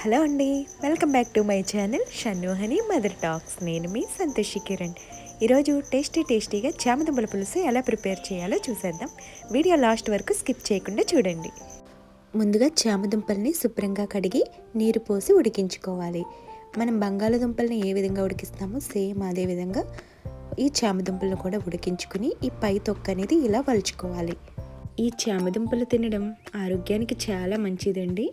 Hello అండి welcome back to my channel షన్నుహని mother talks. నేను మీ సంతోషి కిరణ్. ఈరోజు టేస్టీ టేస్టీగా చామదుంపల పులుసు ఎలా ప్రిపేర్ చేయాలో చూసేద్దాం. వీడియో లాస్ట్ వరకు స్కిప్ చేయకుండా చూడండి. ముందుగా చామదుంపల్ని శుభ్రంగా కడిగి నీరు పోసి ఉడికించుకోవాలి. మనం బంగాళదుంపల్ని ఏ విధంగా ఉడికిస్తామో సేమ్ అదే విధంగా ఈ చామదుంపలను కూడా ఉడికించుకుని ఈ పై తొక్క అనేది ఇలా వలుచుకోవాలి. ఈ చామదుంపలు తినడం ఆరోగ్యానికి చాలా మంచిదండి.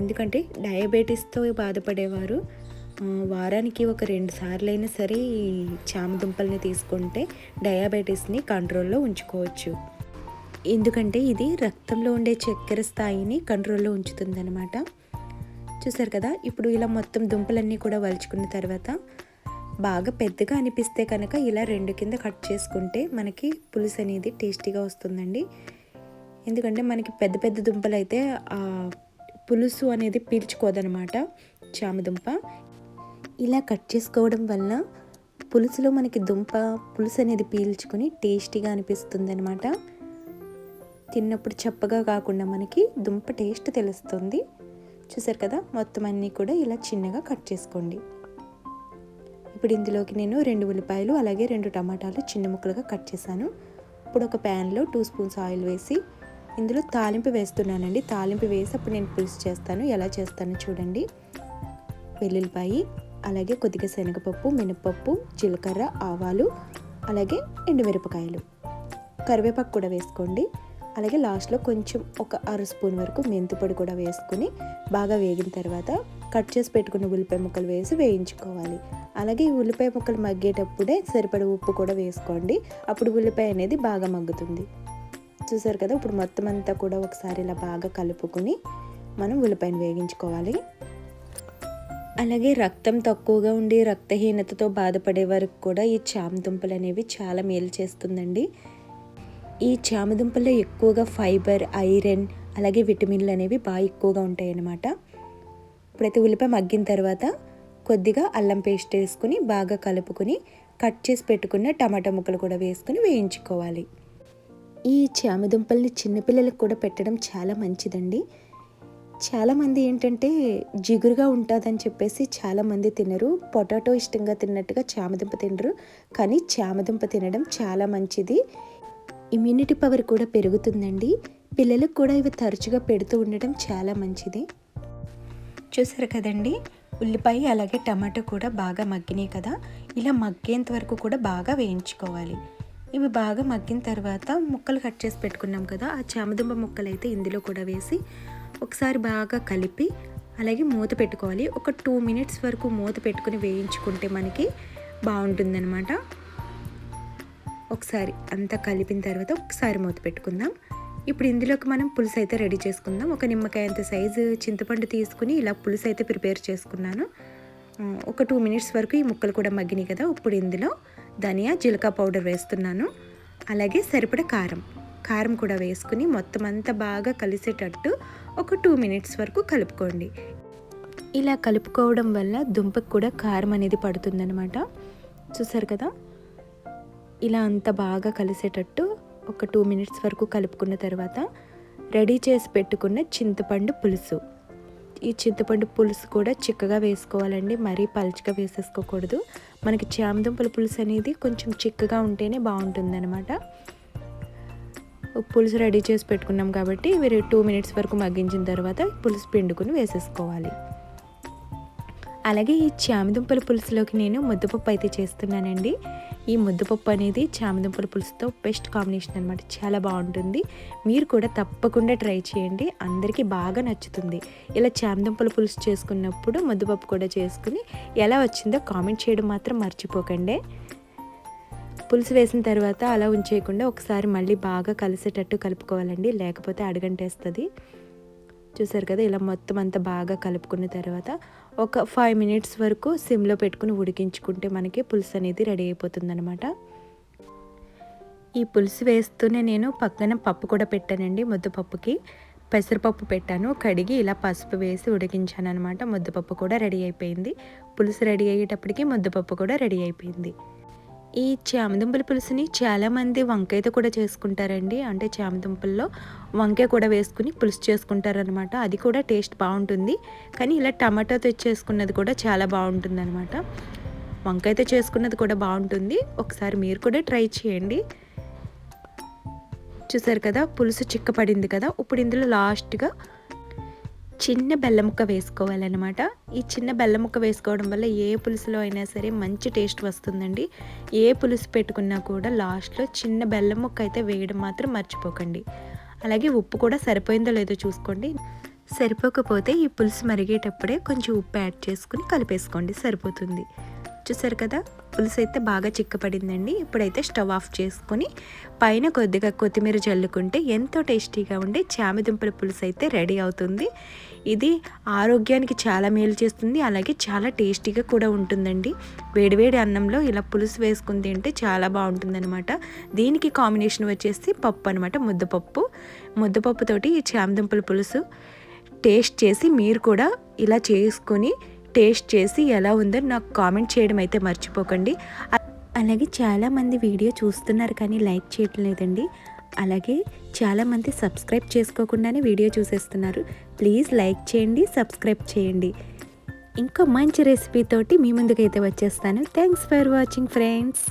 ఎందుకంటే డయాబెటీస్తో బాధపడేవారు. వారానికి ఒక రెండు సార్లు అయినా సరే ఈ చామదుంపల్ని తీసుకుంటే డయాబెటీస్ని కంట్రోల్లో ఉంచుకోవచ్చు. ఎందుకంటే ఇది రక్తంలో ఉండే చక్కెర స్థాయిని కంట్రోల్లో ఉంచుతుందన్నమాట. చూసారు కదా ఇప్పుడు ఇలా మొత్తం దుంపలన్నీ కూడా వలుచుకున్న తర్వాత బాగా పెద్దగా అనిపిస్తే కనుక ఇలా రెండు కింద కట్ చేసుకుంటే మనకి పులుసు అనేది టేస్టీగా వస్తుందండి. ఎందుకంటే మనకి పెద్ద పెద్ద దుంపలు అయితే పులుసు అనేది పీల్చుకోదనమాట. చామదుంప. ఇలా కట్ చేసుకోవడం వల్ల పులుసులో మనకి దుంప పులుసు అనేది పీల్చుకొని టేస్టీగా అనిపిస్తుంది అనమాట తిన్నప్పుడు చప్పగా కాకుండా మనకి దుంప టేస్ట్ తెలుస్తుంది. చూసారు కదా? మొత్తం అన్నీ కూడా ఇలా చిన్నగా కట్ చేసుకోండి. ఇప్పుడు ఇందులోకి నేను రెండు ఉల్లిపాయలు అలాగే రెండు టమాటాలు చిన్న ముక్కలుగా కట్ చేశాను. ఇప్పుడు ఒక ప్యాన్లో టూ స్పూన్స్ ఆయిల్ వేసి ఇందులో తాలింపు వేస్తున్నానండి. తాలింపు వేసి అప్పుడు నేను పులుసు చేస్తాను. ఎలా చేస్తానో చూడండి. వెల్లుల్లిపాయి అలాగే కొద్దిగా శనగపప్పు మినపప్పు జీలకర్ర ఆవాలు అలాగే ఎండుమిరపకాయలు. కరివేపాకు కూడా వేసుకోండి. అలాగే లాస్ట్లో కొంచెం ఒక అర స్పూన్ వరకు మెంతిపొడి కూడా వేసుకుని బాగా వేగిన తర్వాత కట్ చేసి పెట్టుకున్న ఉల్లిపాయ ముక్కలు వేసి వేయించుకోవాలి. అలాగే ఈ ఉల్లిపాయ ముక్కలు మగ్గేటప్పుడే సరిపడ ఉప్పు కూడా వేసుకోండి. అప్పుడు ఉల్లిపాయ అనేది బాగా మగ్గుతుంది. చూసారు కదా ఇప్పుడు మొత్తం అంతా కూడా ఒకసారి ఇలా బాగా కలుపుకొని మనం ఉల్లిపాయను వేగించుకోవాలి. అలాగే రక్తం తక్కువగా ఉండి రక్తహీనతతో బాధపడే వారికి కూడా ఈ చామదుంపలు అనేవి చాలా మేలు చేస్తుందండి. ఈ చామదుంపల్లో ఎక్కువగా ఫైబర్ ఐరన్ అలాగే విటమిన్లు అనేవి బాగా ఎక్కువగా ఉంటాయన్నమాట. ప్రతి ఉల్లిపాయ మగ్గిన తర్వాత కొద్దిగా అల్లం పేస్ట్ వేసుకుని బాగా కలుపుకొని కట్ చేసి పెట్టుకున్న టమాటా ముక్కలు కూడా వేసుకుని వేయించుకోవాలి. ఈ చామదుంపల్ని చిన్నపిల్లలకు కూడా పెట్టడం చాలా మంచిదండి. చాలామంది ఏంటంటే జిగురుగా ఉంటుందని చెప్పేసి చాలామంది తినరు. పొటాటో ఇష్టంగా తిన్నట్టుగా చామదుంప తినరు. కానీ చామదుంప తినడం చాలా మంచిది. ఇమ్యూనిటీ పవర్ కూడా పెరుగుతుందండి. పిల్లలకు కూడా ఇవి తరచుగా పెడుతూ ఉండడం చాలా మంచిది. చూసారు కదండి? ఉల్లిపాయ అలాగే టమాటో కూడా బాగా మగ్గినాయి కదా. ఇలా మగ్గేంత వరకు కూడా బాగా వేయించుకోవాలి. ఇవి బాగా మగ్గిన తర్వాత ముక్కలు కట్ చేసి పెట్టుకున్నాం కదా ఆ చామదుంబ ముక్కలు అయితే ఇందులో కూడా వేసి ఒకసారి బాగా కలిపి అలాగే మూత పెట్టుకోవాలి. ఒక టూ మినిట్స్ వరకు మూత పెట్టుకుని వేయించుకుంటే మనకి బాగుంటుందన్నమాట. ఒకసారి అంతా కలిపిన తర్వాత ఒకసారి మూత పెట్టుకుందాం. ఇప్పుడు ఇందులోకి మనం పులుసు అయితే రెడీ చేసుకుందాం. ఒక నిమ్మకాయ అంత సైజు చింతపండు తీసుకుని ఇలా పులుసు అయితే ప్రిపేర్ చేసుకున్నాను. ఒక టూ మినిట్స్ వరకు ఈ ముక్కలు కూడా మగ్గినాయి కదా ఇప్పుడు ఇందులో ధనియా జీలకర్ర పౌడర్ వేస్తున్నాను. అలాగే సరిపడ కారం. కారం కూడా వేసుకుని మొత్తం అంతా బాగా కలిసేటట్టు ఒక టూ మినిట్స్ వరకు కలుపుకోండి. ఇలా కలుపుకోవడం వల్ల దుంపకు కూడా కారం అనేది పడుతుందనమాట చూసారు కదా? ఇలా అంత బాగా కలిసేటట్టు ఒక టూ మినిట్స్ వరకు కలుపుకున్న తర్వాత రెడీ చేసి పెట్టుకున్న చింతపండు పులుసు. ఈ చింతపండు పులుసు కూడా చిక్కగా వేసుకోవాలండి. మరీ పలుచగా వేసేసుకోకూడదు. మనకి చామదుంపల పులుసు అనేది కొంచెం చిక్కగా ఉంటేనే బాగుంటుందన్నమాట. పులుసు రెడీ చేసి పెట్టుకున్నాం కాబట్టి ఇవి టూ మినిట్స్ వరకు మగ్గించిన తర్వాత పులుసు పిండుకుని వేసేసుకోవాలి. అలాగే ఈ చామదుంపల పులుసులోకి నేను ముద్దపప్పు అయితే చేస్తున్నానండి. ఈ ముద్దపప్పు అనేది చామదుంపల పులుసుతో బెస్ట్ కాంబినేషన్ అనమాట చాలా బాగుంటుంది. మీరు కూడా తప్పకుండా ట్రై చేయండి. అందరికీ బాగా నచ్చుతుంది. ఇలా చామదుంపల పులుసు చేసుకున్నప్పుడు ముద్దపప్పు కూడా చేసుకుని ఎలా వచ్చిందో కామెంట్ చేయడం మాత్రం మర్చిపోకండి. పులుసు వేసిన తర్వాత అలా ఉంచేయకుండా ఒకసారి మళ్ళీ బాగా కలిసేటట్టు కలుపుకోవాలండి. లేకపోతే అడగంటేస్తుంది. చూసారు కదా ఇలా మొత్తం అంతా బాగా కలుపుకున్న తర్వాత ఒక ఫైవ్ మినిట్స్ వరకు సిమ్లో పెట్టుకుని ఉడికించుకుంటే మనకి పులుసు అనేది రెడీ అయిపోతుందనమాట ఈ పులుసు వేస్తూనే నేను పక్కన పప్పు కూడా పెట్టానండి ముద్దపప్పుకి. పెసరపప్పు పెట్టాను కడిగి ఇలా పసుపు వేసి ఉడికించాను అనమాట ముద్దపప్పు కూడా రెడీ అయిపోయింది. పులుసు రెడీ అయ్యేటప్పటికి ముద్దపప్పు కూడా రెడీ అయిపోయింది. ఈ చామదుంపల పులుసుని చాలామంది వంకాయతో కూడా చేసుకుంటారండి. అంటే చామదుంపల్లో వంకాయ కూడా వేసుకుని పులుసు చేసుకుంటారనమాట అది కూడా టేస్ట్ బాగుంటుంది. కానీ ఇలా టమాటాతో చేసుకున్నది కూడా చాలా బాగుంటుంది అనమాట వంకాయతో చేసుకున్నది కూడా బాగుంటుంది. ఒకసారి మీరు కూడా ట్రై చేయండి. చూసారు కదా పులుసు చిక్కపడింది కదా. ఇప్పుడు ఇందులో లాస్ట్గా చిన్న బెల్లం ముక్క వేసుకోవాలన్నమాట. ఈ చిన్న బెల్లం ముక్క వేసుకోవడం వల్ల ఏ పులుసులో అయినా సరే మంచి టేస్ట్ వస్తుందండి. ఏ పులుసు పెట్టుకున్నా కూడా లాస్ట్లో చిన్న బెల్లం ముక్క అయితే వేయడం మాత్రం మర్చిపోకండి. అలాగే ఉప్పు కూడా సరిపోయిందో లేదో చూసుకోండి. సరిపోకపోతే ఈ పులుసు మరిగేటప్పుడే కొంచెం ఉప్పు యాడ్ చేసుకుని కలిపేసుకోండి సరిపోతుంది. చూసారు కదా పులుసు అయితే బాగా చిక్కపడిందండి. ఇప్పుడైతే స్టవ్ ఆఫ్ చేసుకొని పైన కొద్దిగా కొత్తిమీర చల్లుకుంటే ఎంతో టేస్టీగా ఉండే చామదుంపల పులుసు అయితే రెడీ అవుతుంది. ఇది ఆరోగ్యానికి చాలా మేలు చేస్తుంది అలాగే చాలా టేస్టీగా కూడా ఉంటుందండి. వేడివేడి అన్నంలో ఇలా పులుసు వేసుకుని తింటే చాలా బాగుంటుందన్నమాట. దీనికి కాంబినేషన్ వచ్చేసి పప్పు అనమాట ముద్దపప్పు. ముద్దపప్పుతోటి ఈ చామదుంపల పులుసు టేస్ట్ చేసి మీరు కూడా ఇలా చేసుకొని టేస్ట్ చేసి ఎలా ఉందో నాకు కామెంట్ చేయడం అయితే మర్చిపోకండి. అలాగే చాలామంది వీడియో చూస్తున్నారు కానీ లైక్ చేయటం లేదండి అలాగే చాలామంది సబ్స్క్రైబ్ చేసుకోకుండానే వీడియో చూసేస్తున్నారు. ప్లీజ్ లైక్ చేయండి సబ్స్క్రైబ్ చేయండి. ఇంకో మంచి రెసిపీతోటి మీ ముందుకైతే వచ్చేస్తాను. Thanks for watching friends.